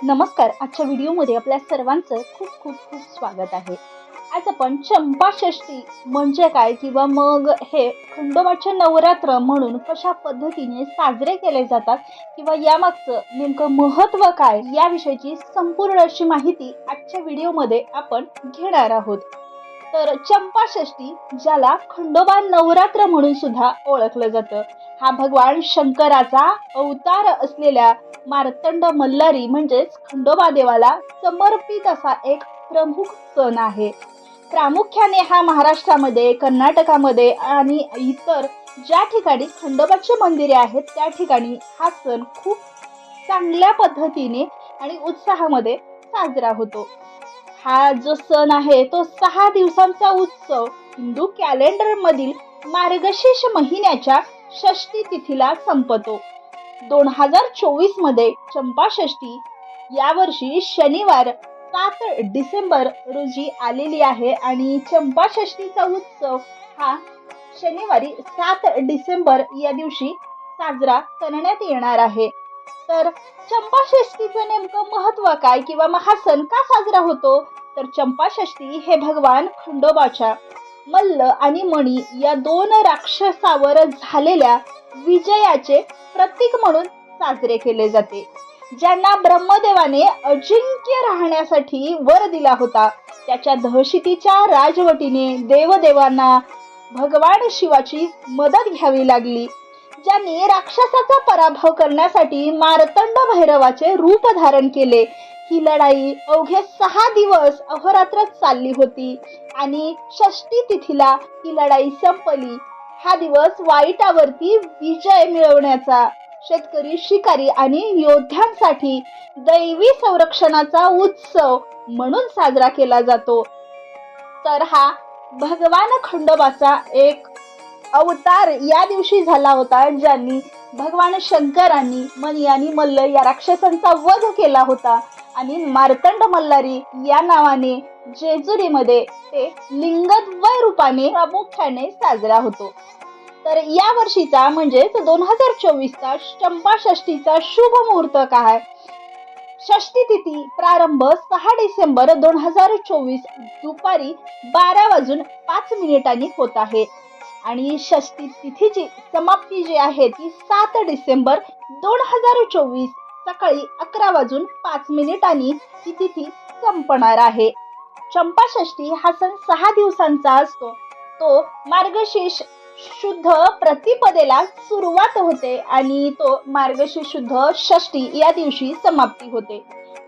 नमस्कार. आजच्या व्हिडिओमध्ये आपल्या सर्वांचं खूप खूप खूप स्वागत आहे. आज आपण चंपाषष्ठी म्हणजे काय किंवा मग हे खंडोबाचे नवरात्र म्हणून कशा पद्धतीने साजरे केले जातात किंवा यामागचं नेमकं महत्त्व काय याविषयीची संपूर्ण अशी माहिती आजच्या व्हिडिओमध्ये आपण घेणार आहोत. तर चंपाषष्ठी ज्याला खंडोबा नवरात्र म्हणून सुद्धा ओळखलं जातं हा भगवान शंकराचा अवतार असलेल्या मार्तंड मल्हारी म्हणजेच खंडोबा देवाला समर्पित असा एक प्रमुख सण आहे. प्रामुख्याने हा महाराष्ट्रामध्ये कर्नाटकामध्ये आणि इतर ज्या ठिकाणी खंडोबाची मंदिरे आहेत त्या ठिकाणी हा सण खूप चांगल्या पद्धतीने आणि उत्साहामध्ये साजरा होतो. हा जो सण आहे तो सहा दिवसांचा उत्सव हिंदू कॅलेंडर मधील मार्गशीर्ष महिन्याच्या षष्टी तिथीला संपतो. दोन हजार चोवीसमध्ये चंपाषष्ठी यावर्षी शनिवार सात डिसेंबर रोजी आलेली आहे आणि चंपाषष्ठीचा उत्सव हा शनिवारी सात डिसेंबर या दिवशी साजरा करण्यात येणार आहे. तर चंपाषष्ठीचं नेमकं महत्त्व काय किंवा मग सण का साजरा होतो? तर चंपाषष्ठी हे भगवान खंडोबाच्या मल्ल आणि मणी या दोन राक्षसावर झालेल्या विजयाचे प्रतीक म्हणून साजरे केले जाते. ज्यांना ब्रह्मदेवाने अजिंक्य राहण्यासाठी वर दिला होता त्याच्या दहशतीच्या राजवटीने देवदेवांना भगवान शिवाची मदत घ्यावी लागली. ज्यांनी राक्षसाचा पराभव करण्यासाठी मारतंड भैरवाचे रूप धारण केले. ही लढाई अवघे सहा दिवस अहोरात्र चालली होती आणि षष्टी तिथीला ही लढाई संपली. हा दिवस वाईटावरती विजय मिळवण्याचा. शेतकरी शिकारी आणि योद्ध्यांसाठी दैवी संरक्षणाचा उत्सव म्हणून साजरा केला जातो. तर हा भगवान खंडोबाचा एक अवतार या दिवशी झाला होता ज्यांनी भगवान शंकरांनी मनी आणि मल्ल या राक्षसांचा वध केला होता. आणि मार्तंड मल्हारी या नावाने जेजुरीमध्ये ते लिंगद्वय रूपाने प्रामुख्याने साजरा होतो. तर या वर्षीचा म्हणजेच दोन हजार चोवीसचा चंपाषष्टीचा शुभ मुहूर्त काय? षष्टी तिथी प्रारंभ सहा डिसेंबर दोन हजार चोवीस दुपारी बारा वाजून पाच मिनिटांनी होत आहे. आणि षष्टी तिथीची समाप्ती जी आहे ती सात डिसेंबर दोन हजार चोवीस सकाळी अकरा वाजून पाच मिनिटांनी ही तिथी संपणार आहे. चंपाषष्ठी हा सण सहा दिवसांचा असतो. तो मार्गशीर्ष शुद्ध प्रतिपदेला सुरुवात होते आणि तो मार्गशीर्ष शुद्ध षष्टी या दिवशी समाप्ती होते.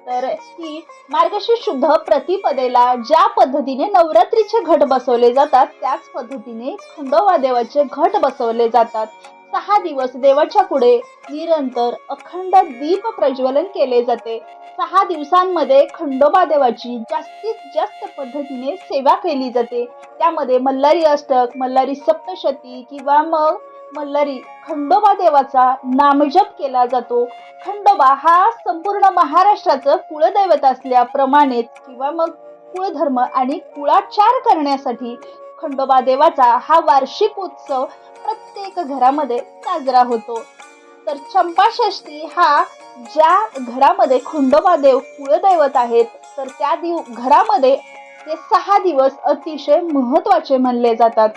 तर ही मार्गशीर्ष शुद्ध प्रतिपदेला ज्या पद्धतीने नवरात्रीचे घट बसवले जातात त्याच पद्धतीने खंडोबा देवाचे घट बसवले जातात. सहा दिवस देवाच्या पुढे निरंतर अखंड दीप प्रज्वलन केले जाते. सहा दिवसांमध्ये खंडोबा देवाची जास्तीत जास्त पद्धतीने सेवा केली जाते. त्यामध्ये मल्हारी अष्टक मल्हारी सप्तशती किंवा मग मल्हारी खंडोबा देवाचा नामजप केला जातो. खंडोबा हा संपूर्ण महाराष्ट्राचं कुळदैवत असल्याप्रमाणेच किंवा मग कुळधर्म आणि कुळाचार करण्यासाठी खंडोबा देवाचा हा वार्षिक उत्सव प्रत्येक घरामध्ये साजरा होतो. तर चंपाषष्ठी हा ज्या घरामध्ये खंडोबा देव कुळदैवत आहेत तर त्या दिव घरामध्ये हे सहा दिवस अतिशय महत्त्वाचे मानले जातात.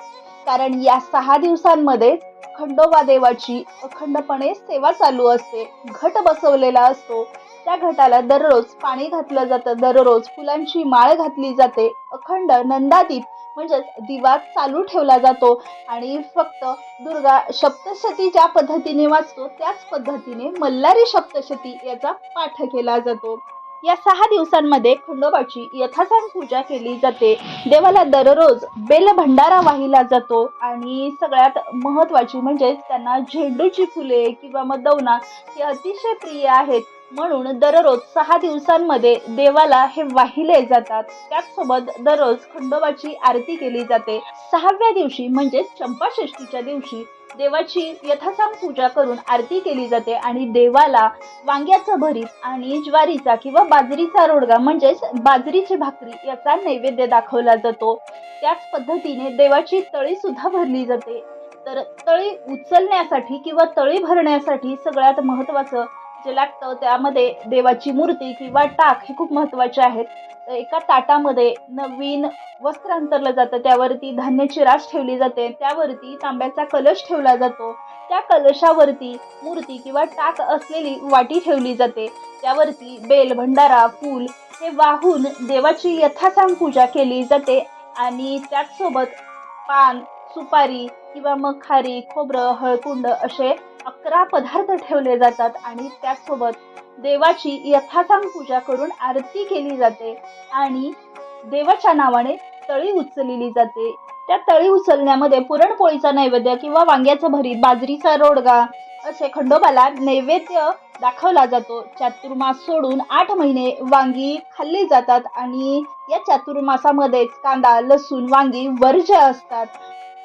कारण या सहा दिवसांमध्ये खंडोबा देवाची अखंडपणे सेवा चालू असते घट बसवलेला असतो. त्या घटाला दररोज पाणी घातलं जातं दररोज फुलांची माळ घातली जाते अखंड नंदादीप म्हणजेच दिवा चालू ठेवला जातो आणि फक्त दुर्गा सप्तशती ज्या पद्धतीने वाचतो त्याच पद्धतीने मल्हारी सप्तशती याचा पाठ केला जातो. या सहा दिवसांमध्ये खंडोबाची यथासांग पूजा केली जाते. देवाला दररोज बेल भंडारा वाहिला जातो आणि सगळ्यात महत्त्वाची म्हणजेच त्यांना झेंडूची फुले किंवा मदवना ही अतिशय प्रिय आहेत. म्हणून दररोज सहा दिवसांमध्ये देवाला हे वाहिले जातात. त्याचसोबत दररोज खंडोबाची आरती केली जाते. सहाव्या दिवशी म्हणजेच चंपाषष्ठीच्या दिवशी देवाची यथासांग पूजा करून आरती केली जाते आणि देवाला वांग्याचं भरीत आणि ज्वारीचा किंवा बाजरीचा रोडगा म्हणजेच बाजरीची भाकरी याचा नैवेद्य दाखवला जातो. त्याच पद्धतीने देवाची तळी सुद्धा भरली जाते. तर तळी उचलण्यासाठी किंवा तळी भरण्यासाठी सगळ्यात महत्त्वाचं जे लागतं त्यामध्ये देवाची मूर्ती किंवा टाक हे खूप महत्त्वाचे आहेत. तर एका ताटामध्ये नवीन वस्त्र अंतरलं जातं त्यावरती धान्याची रास ठेवली जाते त्यावरती तांब्याचा कलश ठेवला जातो. त्या कलशावरती मूर्ती किंवा टाक असलेली वाटी ठेवली जाते. त्यावरती बेल भंडारा फूल हे वाहून देवाची यथासांग पूजा केली जाते आणि त्याचसोबत पान सुपारी किंवा मग खारी खोबरं हळकुंड असे अकरा पदार्थ ठेवले जातात आणि त्याचसोबत देवाची यथासांग पूजा करून आरती केली जाते आणि देवाच्या नावाने तळी उचलली जाते. त्या तळी उचलण्यामध्ये पुरणपोळीचा नैवेद्य किंवा वांग्याचं भरीत बाजरीचा रोडगा असे खंडोबाला नैवेद्य दाखवला जातो. चातुर्मास सोडून आठ महिने वांगी खाल्ली जातात आणि या चातुर्मासामध्येच कांदा लसूण वांगी वर्ज्य असतात.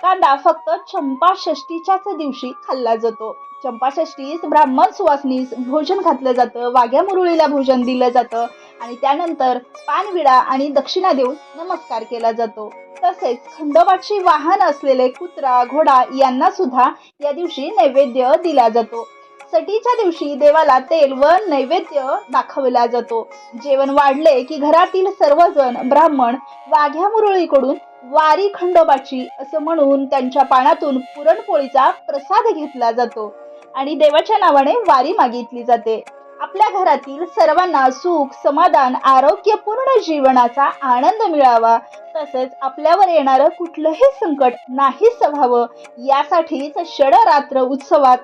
कांदा फक्त चंपा षष्टीच्याच दिवशी खाल्ला जातो. चंपा षष्टीस ब्राह्मण सुवासनीस भोजन घातलं जातं वाघ्या मुरुळीला भोजन दिलं जातं आणि त्यानंतर पानविडा आणि दक्षिणा देऊन नमस्कार केला जातो. तसेच खंडोबाची वाहन असलेले कुत्रा घोडा यांना सुद्धा या दिवशी नैवेद्य दिला जातो. सटीच्या दिवशी देवाला तेल व नैवेद्य दाखवला जातो. जेवण वाढले की घरातील सर्वजण ब्राह्मण वाघ्या मुरळीकडून वारी खंडोबाची असं म्हणून त्यांच्या पाण्यातून पुरणपोळीचा प्रसाद घेतला जातो. आणि देवाच्या नावाने वारी मागितली जाते. आपल्या घरातील सर्वांना सुख समाधान आरोग्यपूर्ण जीवनाचा आनंद मिळावा. तसेच आपल्यावर येणारं कुठलंही संकट नाहीच व्हावं. यासाठीच षडरात्र उत्सवात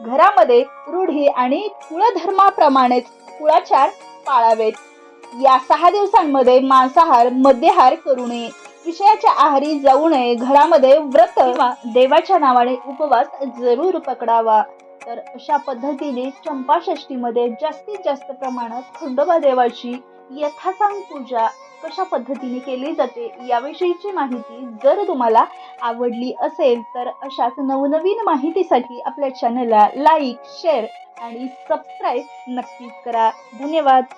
घरामध्ये रूढी आणि कुळधर्माप्रमाणेच कुळाचार पाळावेत. या सहा दिवसांमध्ये मांसाहार मद्यहार करू नये. विषयाच्या आहारी जाऊ नये घरामध्ये व्रत किंवा देवाच्या नावाने उपवास जरूर पकडावा. तर अशा पद्धतीने चंपाषष्टीमध्ये जास्तीत जास्त प्रमाणात खंडोबा देवाची यथासांग पूजा कशा पद्धतीने केली जाते याविषयीची माहिती जर तुम्हाला आवडली असेल तर अशाच नवनवीन माहितीसाठी आपल्या चॅनलला लाईक शेअर आणि सबस्क्राईब नक्कीच करा. धन्यवाद!